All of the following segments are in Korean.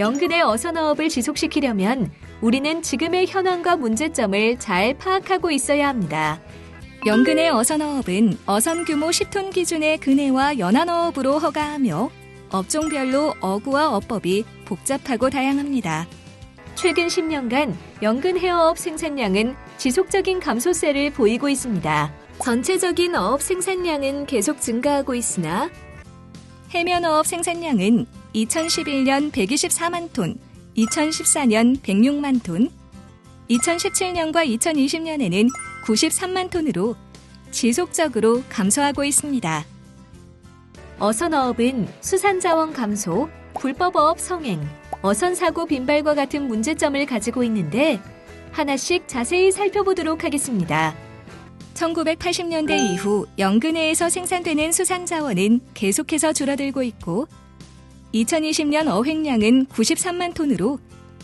연근의 어선어업을 지속시키려면 우리는 지금의 현황과 문제점을 잘 파악하고 있어야 합니다. 연근의 어선어업은 어선 규모 10톤 기준의 근해와 연안어업으로 허가하며 업종별로 어구와 어법이 복잡하고 다양합니다. 최근 10년간 연근 헤어업 생산량은 지속적인 감소세를 보이고 있습니다. 전체적인 어업 생산량은 계속 증가하고 있으나 해면어업 생산량은 2011년 124만 톤, 2014년 106만 톤, 2017년과 2020년에는 93만 톤으로 지속적으로 감소하고 있습니다. 어선어업은 수산자원 감소, 불법어업 성행, 어선사고 빈발과 같은 문제점을 가지고 있는데 하나씩 자세히 살펴보도록 하겠습니다. 1980년대 이후 연근해에서 생산되는 수산자원은 계속해서 줄어들고 있고 2020년 어획량은 93만 톤으로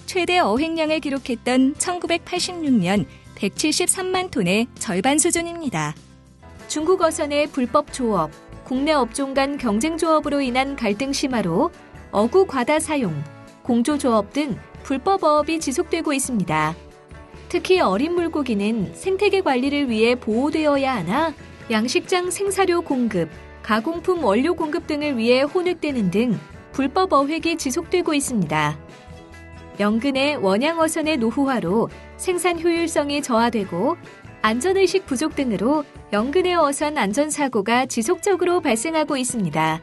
최대 어획량을 기록했던 1986년 173만 톤의 절반 수준입니다. 중국 어선의 불법 조업, 국내 업종 간 경쟁 조업으로 인한 갈등 심화로 어구 과다 사용, 공조 조업 등 불법 어업이 지속되고 있습니다. 특히 어린 물고기는 생태계 관리를 위해 보호되어야 하나 양식장 생사료 공급, 가공품 원료 공급 등을 위해 혼획되는 등 불법 어획이 지속되고 있습니다. 연근의 원양어선의 노후화로 생산 효율성이 저하되고 안전의식 부족 등으로 연근의 어선 안전사고가 지속적으로 발생하고 있습니다.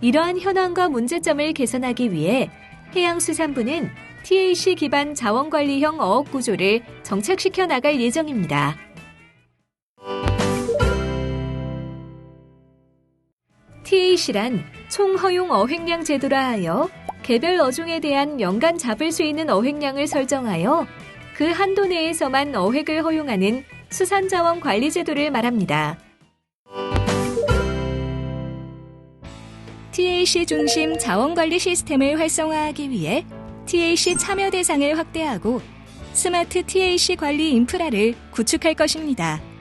이러한 현황과 문제점을 개선하기 위해 해양수산부는 TAC 기반 자원관리형 어업 구조를 정착시켜 나갈 예정입니다. TAC란 총허용 어획량 제도라 하여 개별 어종에 대한 연간 잡을 수 있는 어획량을 설정하여 그 한도 내에서만 어획을 허용하는 수산자원 관리 제도를 말합니다. TAC 중심 자원관리 시스템을 활성화하기 위해 TAC 참여 대상을 확대하고 스마트 TAC 관리 인프라를 구축할 것입니다.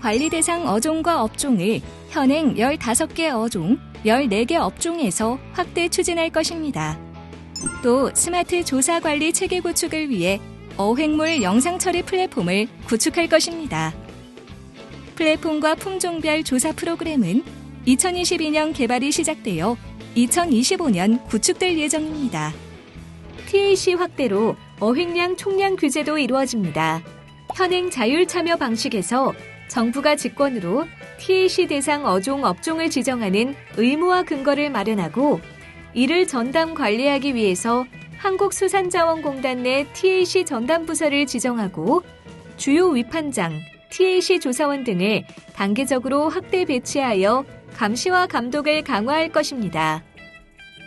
관리 대상 어종과 업종을 현행 15개 어종, 14개 업종에서 확대 추진할 것입니다. 또 스마트 조사 관리 체계 구축을 위해 어획물 영상 처리 플랫폼을 구축할 것입니다. 플랫폼과 품종별 조사 프로그램은 2022년 개발이 시작되어 2025년 구축될 예정입니다. TAC 확대로 어획량 총량 규제도 이루어집니다. 현행 자율 참여 방식에서 정부가 직권으로 TAC 대상 어종 업종을 지정하는 의무화 근거를 마련하고 이를 전담 관리하기 위해서 한국수산자원공단 내 TAC 전담 부서를 지정하고 주요 위판장, TAC 조사원 등을 단계적으로 확대 배치하여 감시와 감독을 강화할 것입니다.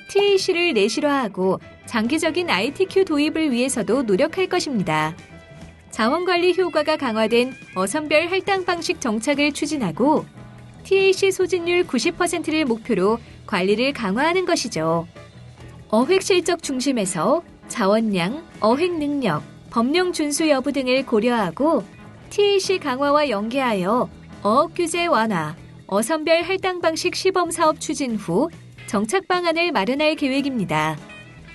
TAC를 내실화하고 장기적인 ITQ 도입을 위해서도 노력할 것입니다. 자원관리 효과가 강화된 어선별 할당 방식 정착을 추진하고 TAC 소진율 90%를 목표로 관리를 강화하는 것이죠. 어획 실적 중심에서 자원량, 어획 능력, 법령 준수 여부 등을 고려하고 TAC 강화와 연계하여 어업 규제 완화, 어선별 할당 방식 시범 사업 추진 후 정착 방안을 마련할 계획입니다.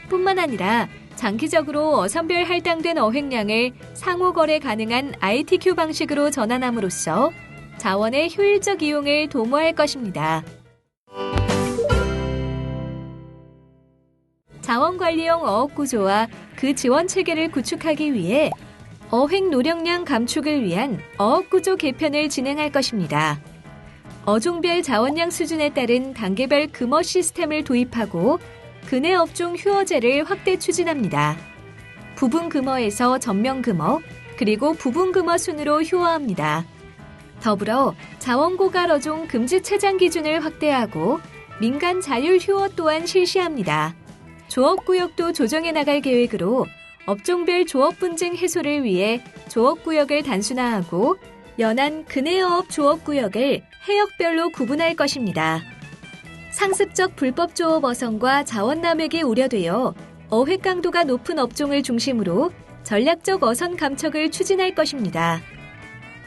뿐만 아니라 장기적으로 어선별 할당된 어획량을 상호 거래 가능한 ITQ 방식으로 전환함으로써 자원의 효율적 이용을 도모할 것입니다. 자원관리형 어업 구조와 그 지원 체계를 구축하기 위해 어획 노력량 감축을 위한 어업 구조 개편을 진행할 것입니다. 어종별 자원량 수준에 따른 단계별 금어 시스템을 도입하고 근해 업종 휴어제를 확대 추진합니다. 부분 금어에서 전면 금어, 그리고 부분 금어 순으로 휴어합니다. 더불어 자원 고갈 어종 금지 체장 기준을 확대하고 민간 자율 휴어 또한 실시합니다. 조업 구역도 조정해 나갈 계획으로 업종별 조업 분쟁 해소를 위해 조업 구역을 단순화하고 연안 근해어업 조업 구역을 해역별로 구분할 것입니다. 상습적 불법 조업 어선과 자원 남획이 우려되어 어획 강도가 높은 업종을 중심으로 전략적 어선 감척을 추진할 것입니다.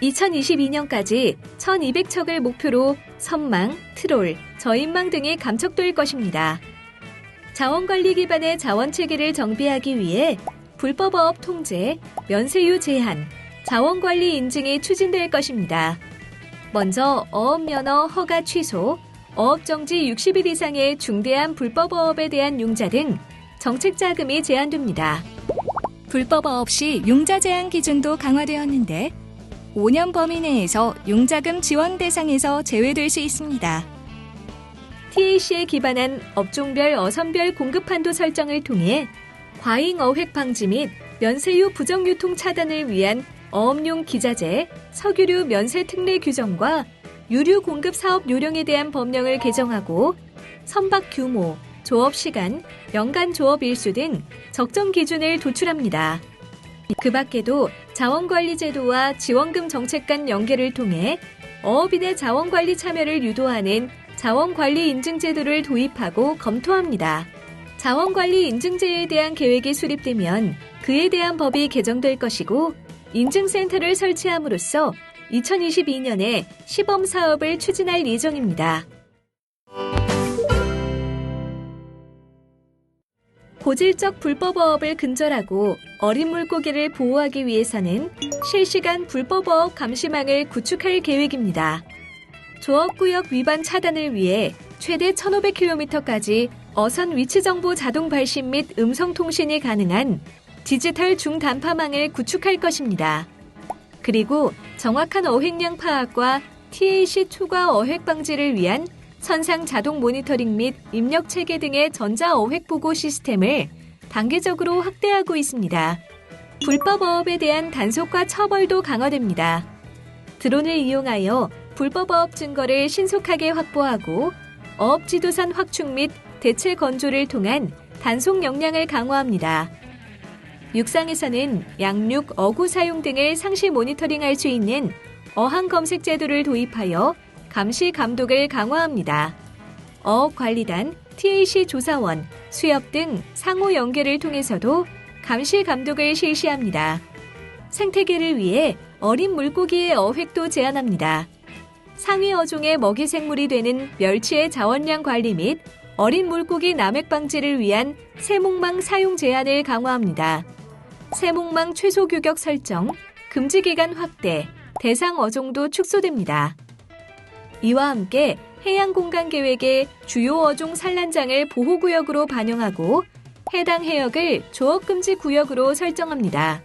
2022년까지 1200척을 목표로 선망, 트롤, 저인망 등이 감척될 것입니다. 자원관리 기반의 자원 체계를 정비하기 위해 불법어업 통제, 면세유 제한, 자원관리 인증이 추진될 것입니다. 먼저 어업면허 허가 취소, 어업정지 60일 이상의 중대한 불법어업에 대한 융자 등 정책 자금이 제한됩니다. 불법어업 시 융자 제한 기준도 강화되었는데 5년 범위 내에서 융자금 지원 대상에서 제외될 수 있습니다. TAC에 기반한 업종별 어선별 공급 한도 설정을 통해 과잉 어획 방지 및 면세유 부정 유통 차단을 위한 어업용 기자재, 석유류 면세 특례 규정과 유류 공급 사업 요령에 대한 법령을 개정하고 선박 규모, 조업 시간, 연간 조업 일수 등 적정 기준을 도출합니다. 그 밖에도 자원관리 제도와 지원금 정책 간 연계를 통해 어업인의 자원관리 참여를 유도하는 자원관리 인증제도를 도입하고 검토합니다. 자원관리 인증제에 대한 계획이 수립되면 그에 대한 법이 개정될 것이고 인증센터를 설치함으로써 2022년에 시범 사업을 추진할 예정입니다. 고질적 불법어업을 근절하고 어린 물고기를 보호하기 위해서는 실시간 불법어업 감시망을 구축할 계획입니다. 조업구역 위반 차단을 위해 최대 1,500km까지 어선 위치 정보 자동 발신 및 음성 통신이 가능한 디지털 중단파망을 구축할 것입니다. 그리고 정확한 어획량 파악과 TAC 초과 어획 방지를 위한 선상 자동 모니터링 및 입력 체계 등의 전자 어획 보고 시스템을 단계적으로 확대하고 있습니다. 불법 어업에 대한 단속과 처벌도 강화됩니다. 드론을 이용하여 불법 어업 증거를 신속하게 확보하고 어업 지도선 확충 및 대체 건조를 통한 단속 역량을 강화합니다. 육상에서는 양육, 어구 사용 등을 상시 모니터링할 수 있는 어항 검색 제도를 도입하여 감시 감독을 강화합니다. 어업관리단, TAC 조사원, 수협 등 상호 연계를 통해서도 감시 감독을 실시합니다. 생태계를 위해 어린 물고기의 어획도 제한합니다. 상위 어종의 먹이 생물이 되는 멸치의 자원량 관리 및 어린 물고기 남획 방지를 위한 세목망 사용 제한을 강화합니다. 세목망 최소 규격 설정, 금지 기간 확대, 대상 어종도 축소됩니다. 이와 함께 해양 공간 계획의 주요 어종 산란장을 보호구역으로 반영하고 해당 해역을 조업금지 구역으로 설정합니다.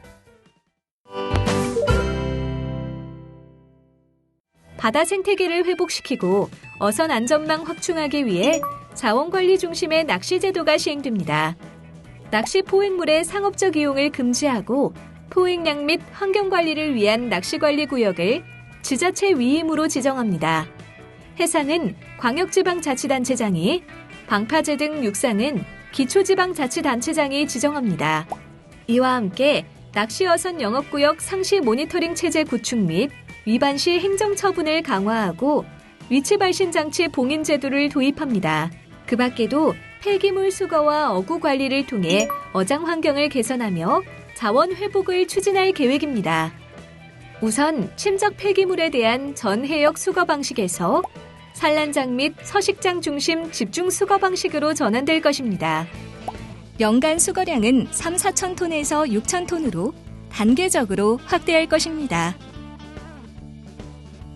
바다 생태계를 회복시키고 어선 안전망 확충하기 위해 자원관리 중심의 낚시 제도가 시행됩니다. 낚시 포획물의 상업적 이용을 금지하고 포획량 및 환경관리를 위한 낚시관리 구역을 지자체 위임으로 지정합니다. 해상은 광역지방자치단체장이, 방파제 등 육상은 기초지방자치단체장이 지정합니다. 이와 함께 낚시어선 영업구역 상시 모니터링 체제 구축 및 위반 시 행정 처분을 강화하고 위치 발신 장치 봉인 제도를 도입합니다. 그 밖에도 폐기물 수거와 어구 관리를 통해 어장 환경을 개선하며 자원 회복을 추진할 계획입니다. 우선 침적 폐기물에 대한 전 해역 수거 방식에서 산란장 및 서식장 중심 집중 수거 방식으로 전환될 것입니다. 연간 수거량은 3, 4천 톤에서 6천 톤으로 단계적으로 확대할 것입니다.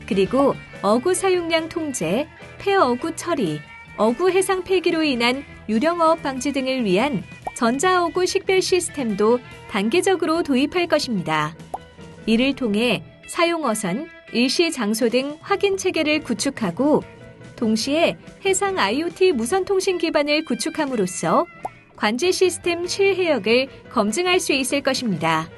그리고 어구 사용량 통제, 폐어구 처리, 어구 해상 폐기로 인한 유령어업 방지 등을 위한 전자어구 식별 시스템도 단계적으로 도입할 것입니다. 이를 통해 사용어선, 일시 장소 등 확인 체계를 구축하고 동시에 해상 IoT 무선 통신 기반을 구축함으로써 관제 시스템 실해역을 검증할 수 있을 것입니다.